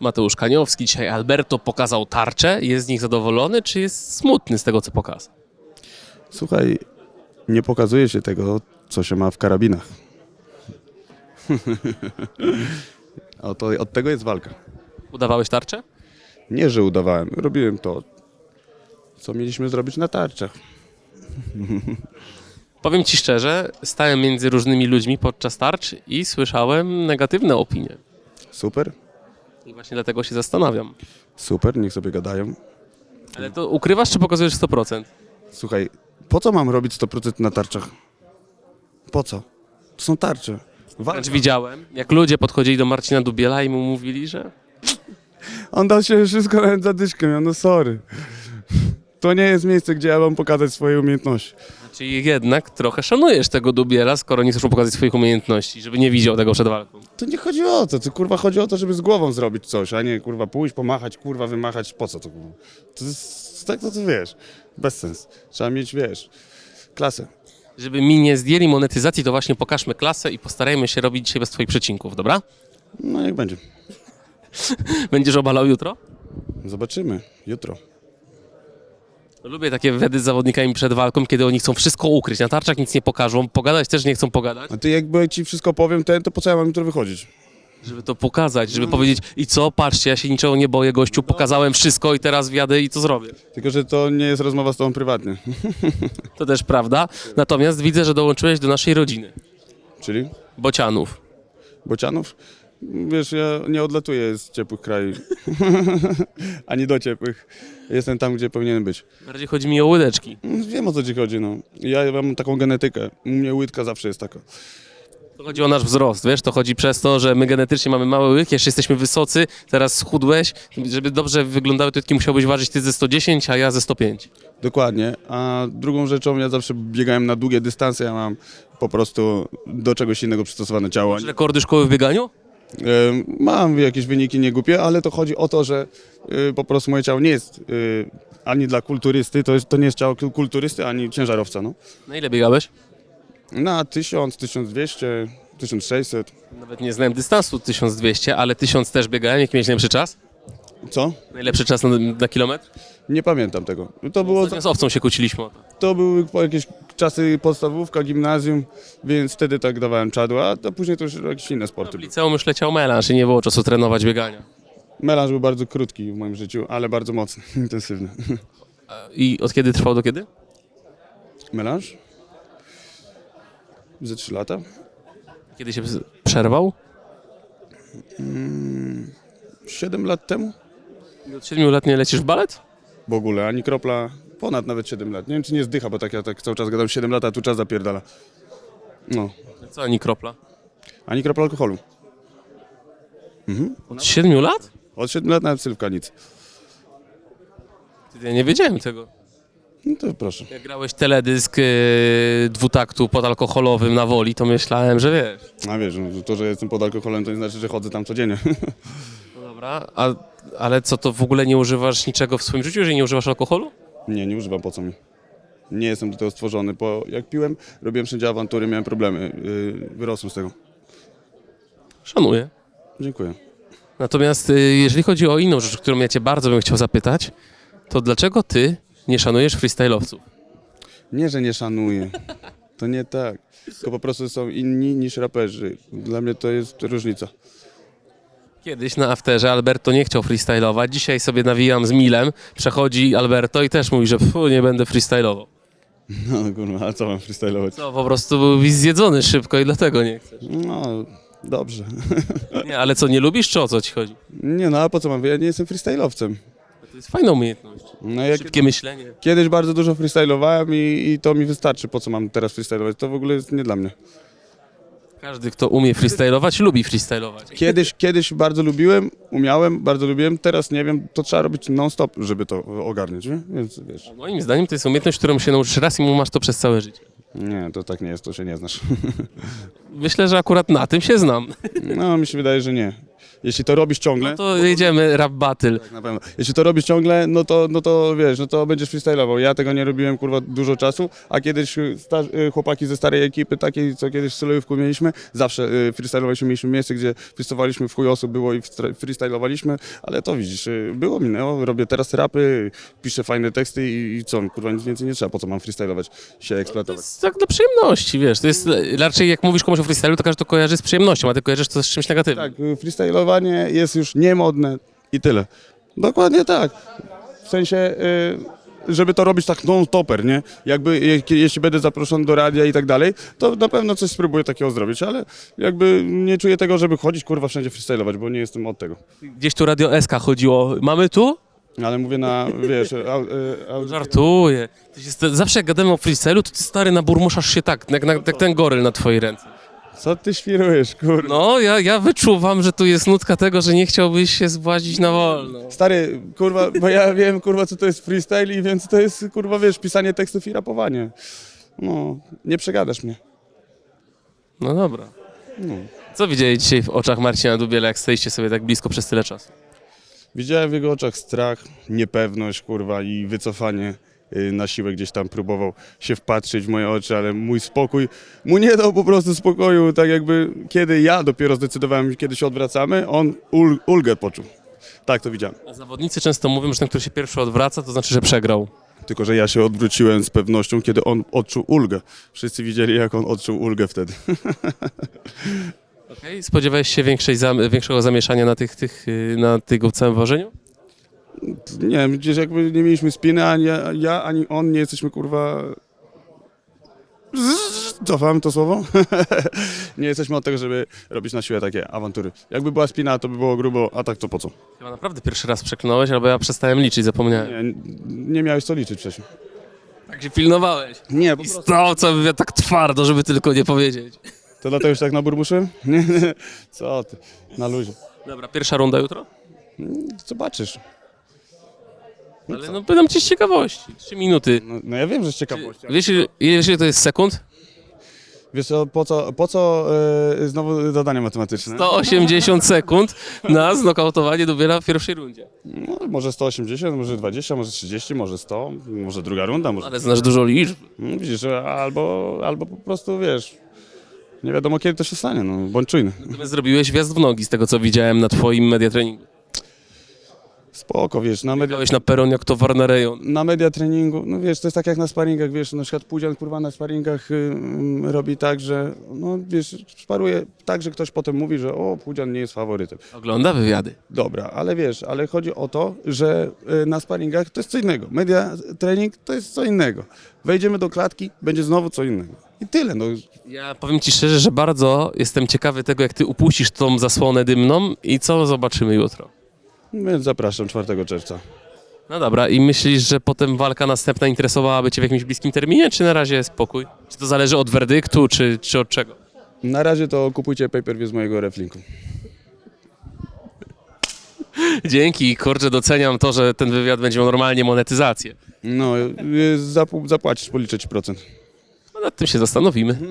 Mateusz Kaniowski, dzisiaj Alberto pokazał tarczę. Jest z nich zadowolony, czy jest smutny z tego, co pokazał? Słuchaj, nie pokazuje się tego, co się ma w karabinach. Oto, od tego jest walka. Udawałeś tarczę? Nie, że udawałem. Robiłem to, co mieliśmy zrobić na tarczach. Powiem ci szczerze, stałem między różnymi ludźmi podczas tarcz i słyszałem negatywne opinie. Super, I właśnie dlatego się zastanawiam. super, niech sobie gadają. Ale to ukrywasz, czy pokazujesz 100%? Słuchaj, po co mam robić 100% na tarczach? Po co? To są tarcze. Walka. Wręcz widziałem, jak ludzie podchodzili do Marcina Dubiela i mu mówili, że On dał się wszystko nawet za dyszkę, miał, no sorry. To nie jest miejsce, gdzie ja mam pokazać swoje umiejętności. znaczy jednak trochę szanujesz tego Dubiela, skoro nie chcesz pokazać swoich umiejętności, żeby nie widział tego przed walką. To nie chodzi o to, to kurwa chodzi o to, żeby z głową zrobić coś, a nie kurwa pójść, pomachać, kurwa wymachać, po co to kurwa? To jest tak, to, to wiesz, bez sens. Trzeba mieć, wiesz, klasę. Żeby mi nie zdjęli monetyzacji, to właśnie pokażmy klasę i postarajmy się robić dzisiaj bez twoich przecinków, dobra? No jak będzie. Będziesz obalał jutro? Zobaczymy, jutro. Lubię takie wywiady z zawodnikami przed walką, kiedy oni chcą wszystko ukryć. Na tarczach nic nie pokażą, pogadać też nie chcą pogadać. A ty jakby ci wszystko powiem, ten, to po co ja mam jutro wychodzić? Żeby to pokazać, żeby powiedzieć i co, patrzcie, ja się niczego nie boję, gościu, pokazałem wszystko i teraz wjadę i co zrobię. Tylko, że to nie jest rozmowa z tobą prywatnie. To też prawda. Natomiast widzę, że dołączyłeś do naszej rodziny. Czyli Bocianów. bocianów? Wiesz, ja nie odlatuję z ciepłych krajów. Ani do ciepłych. Jestem tam, gdzie powinienem być. Bardziej chodzi mi o łydeczki. Wiem o co ci chodzi, no. Ja mam taką genetykę. U mnie łydka zawsze jest taka. To chodzi o nasz wzrost, wiesz, to chodzi przez to, że my genetycznie mamy mały łyk, jeszcze jesteśmy wysocy, teraz schudłeś, żeby dobrze wyglądały tytki musiałbyś ważyć ty ze 110, a ja ze 105. Dokładnie. A drugą rzeczą, ja zawsze biegałem na długie dystanse, ja mam po prostu do czegoś innego przystosowane ciało. Masz rekordy szkoły w bieganiu? Mam jakieś wyniki niegłupie, ale to chodzi o to, że y, po prostu moje ciało nie jest y, ani dla kulturysty, to, jest, to nie jest ciało kulturysty, ani ciężarowca. No. Na ile biegałeś? Na 1000, 1200, 1600. Nawet nie znałem dystansu 1200, ale 1000 też biegałem. Jaki miałeś najlepszy czas? Co? Najlepszy czas na, na kilometr? Nie pamiętam tego. To, było, Ostatnio z owcą się kłóciliśmy o to. to były po jakieś czasy podstawówka, gimnazjum, więc wtedy tak dawałem czadła, a to później to już jakieś inne W sporty. były. liceum już leciał melanż i nie było czasu trenować biegania. Melanż był bardzo krótki w moim życiu, ale bardzo mocny, intensywny. I od kiedy trwał do kiedy? Melanż? Ze 3 lata? Kiedy się przerwał? 7 lat temu? I Od 7 lat nie lecisz w balet? W ogóle, ani kropla, ponad nawet 7 lat. Nie wiem, czy nie zdycha, bo tak ja tak cały czas gadam 7 lat, a tu czas zapierdala. No, Co ani kropla? ani kropla alkoholu. Od 7 lat? Od 7 lat nawet sylwka nic. Ty, Ja nie wiedziałem tego. No to proszę. Jak grałeś teledysk yy, dwutaktu podalkoholowym na woli, to myślałem, że wiesz. A wiesz, no, to, że jestem pod alkoholem, to nie znaczy, że chodzę tam codziennie. Dobra, a, ale co, to w ogóle nie używasz niczego w swoim życiu, że nie używasz alkoholu? nie, nie używam, po co mi. Nie jestem do tego stworzony, bo jak piłem, robiłem wszędzie awantury, miałem problemy. Yy, wyrosłem z tego. Szanuję. Dziękuję. Natomiast y, jeżeli chodzi o inną rzecz, którą ja cię bardzo bym chciał zapytać, to dlaczego ty nie szanujesz freestyle'owców? Nie, że nie szanuję. To nie tak. Tylko po prostu są inni niż raperzy. Dla mnie to jest różnica. Kiedyś na afterze Alberto nie chciał freestylować, dzisiaj sobie nawijam z Milem, przechodzi Alberto i też mówi, że fu, nie będę freestylował. No kurwa, a co mam freestylować? No po prostu byłbyś zjedzony szybko i dlatego nie chcesz. No, dobrze. Nie, ale co, nie lubisz, czy o co ci chodzi? Nie no, a po co mam? Ja nie jestem freestylowcem. To jest fajna umiejętność. No, Szybkie myślenie. kiedyś bardzo dużo freestylowałem i, i to mi wystarczy. Po co mam teraz freestylować? To w ogóle jest nie dla mnie. Każdy, kto umie freestylować, lubi freestylować. Kiedyś, kiedyś bardzo lubiłem, umiałem, bardzo lubiłem, teraz nie wiem, to trzeba robić non-stop, żeby to ogarnąć, nie? Więc wiesz, Moim zdaniem to jest umiejętność, którą się nauczysz raz i masz to przez całe życie. nie, to tak nie jest, to się nie znasz. Myślę, że akurat na tym się znam. No, mi się wydaje, że nie. Jeśli to robisz ciągle, No to jedziemy rap battle. na pewno. Jeśli to robisz ciągle, no to, no to wiesz, no to będziesz freestylował. Ja tego nie robiłem kurwa dużo czasu, a kiedyś y, sta- y, chłopaki ze starej ekipy, takiej co kiedyś w Solojówku mieliśmy, zawsze y, freestylowaliśmy, mieliśmy miejsce, gdzie freestylowaliśmy w chuj osób było i wstra- freestylowaliśmy, ale to widzisz, y, było minęło, robię teraz rapy, piszę fajne teksty i, i co, kurwa nic więcej nie trzeba, po co mam freestylować, się To eksploatować. jest tak dla przyjemności, wiesz, to jest raczej jak mówisz komuś o freestylu, to każdy to kojarzy z przyjemnością, a ty kojarzysz to z czymś negatywnym. Tak, y, jest już niemodne i tyle. Dokładnie tak. W sensie, y, żeby to robić tak non-stopper, nie? Jakby, je- jeśli będę zaproszony do radia i tak dalej, to na pewno coś spróbuję takiego zrobić, ale jakby nie czuję tego, żeby chodzić, kurwa, wszędzie freestylować, bo nie jestem od tego. Gdzieś tu Radio SK chodziło, mamy tu? Ale mówię na, wiesz, au, y, au, Żartuję. Ty się sta- Zawsze jak gadamy o freestylu, to ty stary naburmuszasz się tak, jak, jak ten goryl na twojej ręce. Co ty świrujesz, kurwa? No, ja, ja wyczuwam, że tu jest nutka tego, że nie chciałbyś się zbłazić na wolno. Stary, kurwa, bo ja wiem, kurwa, co to jest freestyle i więc to jest, kurwa, wiesz, pisanie tekstów i rapowanie. No, nie przegadasz mnie. No dobra. No. Co widzieli dzisiaj w oczach Marcina Dubiela, jak staliście sobie tak blisko przez tyle czasu? Widziałem w jego oczach strach, niepewność, kurwa, i wycofanie na siłę gdzieś tam próbował się wpatrzyć w moje oczy, ale mój spokój mu nie dał po prostu spokoju, tak jakby kiedy ja dopiero zdecydowałem, kiedy się odwracamy, on ul, ulgę poczuł. Tak to widziałem. A Zawodnicy często mówią, że ten, który się pierwszy odwraca, to znaczy, że przegrał. Tylko, że ja się odwróciłem z pewnością, kiedy on odczuł ulgę. Wszyscy widzieli, jak on odczuł ulgę wtedy. Okay. Spodziewałeś się większej zam- większego zamieszania na, tych, tych, yy, na tego całym ważeniu? Nie wiem, gdzieś jakby nie mieliśmy spiny, ani ja, ja, ani on nie jesteśmy, kurwa... Cofam to słowo? nie jesteśmy od tego, żeby robić na siłę takie awantury. Jakby była spina, to by było grubo, a tak to po co? Chyba naprawdę pierwszy raz przeklnąłeś, albo ja przestałem liczyć, zapomniałem. Nie, nie miałeś co liczyć wcześniej. Tak się pilnowałeś. Nie, po I prostu. cały wywiad tak twardo, żeby tylko nie powiedzieć. To dlatego już tak naburmuszyłem? Nie, nie. Co ty? Na luzie. Dobra, pierwsza runda jutro? Zobaczysz. Ale no pytam cię z ciekawości. Trzy minuty. No, no ja wiem, że z ciekawości. Wiesz, ile- wiesz, ile to jest sekund? Wiesz co, po co, po co e, znowu zadanie matematyczne? 180 sekund na znokautowanie Dubiela w pierwszej rundzie. No, może 180, może 20, może 30, może 100, może druga runda, może... Ale znasz dużo liczb. No, widzisz, że albo, albo po prostu, wiesz, nie wiadomo kiedy to się stanie, no, bądź czujny. Natomiast zrobiłeś wjazd w nogi z tego, co widziałem na twoim media treningu. Spoko, wiesz, na media, Biegałeś na peron jak towar na rejon. na media treningu, no wiesz, to jest tak jak na sparingach, wiesz, na przykład Pudzian, kurwa, na sparingach y, y, robi tak, że, no wiesz, sparuje tak, że ktoś potem mówi, że o, Pudzian nie jest faworytem. Ogląda wywiady. Dobra, ale wiesz, ale chodzi o to, że y, na sparingach to jest co innego. Media trening to jest co innego. Wejdziemy do klatki, będzie znowu co innego. I tyle, no. Ja powiem ci szczerze, że bardzo jestem ciekawy tego, jak ty upuścisz tą zasłonę dymną i co zobaczymy jutro. Więc zapraszam 4 czerwca. No dobra, i myślisz, że potem walka następna interesowałaby cię w jakimś bliskim terminie, czy na razie spokój? Czy to zależy od werdyktu, czy, czy od czego? Na razie to kupujcie pay-per-view z mojego reflinku. Dzięki, kurczę, doceniam to, że ten wywiad będzie miał normalnie monetyzację. No, y, zapu- zapłacisz, policzę ci procent. No nad tym się zastanowimy.